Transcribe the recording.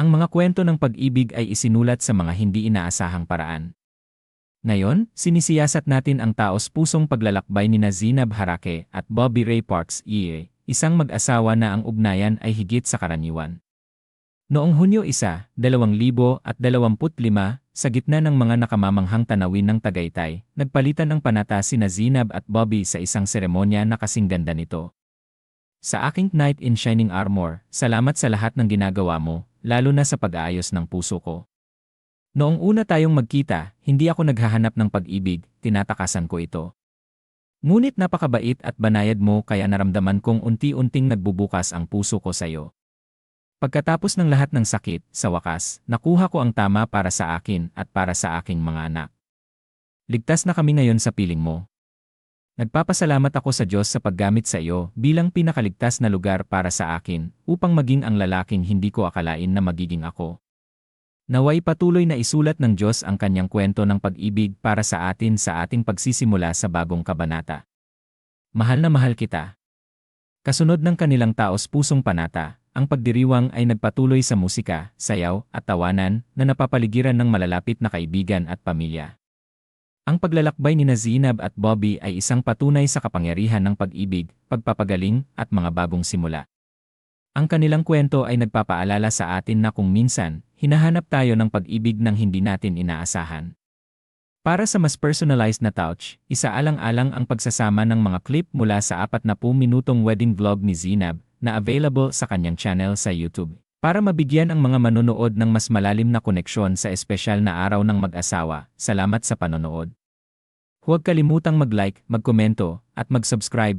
Ang mga kwento ng pag-ibig ay isinulat sa mga hindi inaasahang paraan. Ngayon, sinisiyasat natin ang taos pusong paglalakbay ni Zinab Harake at Bobby Ray Parks EA, isang mag-asawa na ang ugnayan ay higit sa karaniwan. Noong Hunyo 1, 2025, sa gitna ng mga nakamamanghang tanawin ng Tagaytay, nagpalitan ng panata sina Zinab at Bobby sa isang seremonya na kasing ganda nito. Sa aking Knight in Shining Armor, salamat sa lahat ng ginagawa mo, lalo na sa pag-aayos ng puso ko. Noong una tayong magkita, hindi ako naghahanap ng pag-ibig, tinatakasan ko ito. Ngunit napakabait at banayad mo kaya naramdaman kong unti-unting nagbubukas ang puso ko sa iyo. Pagkatapos ng lahat ng sakit, sa wakas, nakuha ko ang tama para sa akin at para sa aking mga anak. Ligtas na kami ngayon sa piling mo. Nagpapasalamat ako sa Diyos sa paggamit sa iyo bilang pinakaligtas na lugar para sa akin upang maging ang lalaking hindi ko akalain na magiging ako. Naway patuloy na isulat ng Diyos ang kanyang kwento ng pag-ibig para sa atin sa ating pagsisimula sa bagong kabanata. Mahal na mahal kita. Kasunod ng kanilang taos pusong panata, ang pagdiriwang ay nagpatuloy sa musika, sayaw, at tawanan na napapaligiran ng malalapit na kaibigan at pamilya. Ang paglalakbay ni Zinab at Bobby ay isang patunay sa kapangyarihan ng pag-ibig, pagpapagaling, at mga bagong simula. Ang kanilang kwento ay nagpapaalala sa atin na kung minsan, hinahanap tayo ng pag-ibig ng hindi natin inaasahan. Para sa mas personalized na touch, isaalang-alang ang pagsasama ng mga clip mula sa 40 minutong wedding vlog ni Zinab na available sa kanyang channel sa YouTube. Para mabigyan ang mga manonood ng mas malalim na koneksyon sa espesyal na araw ng mag-asawa, salamat sa panonood. Huwag kalimutang mag-like, magkomento, at mag-subscribe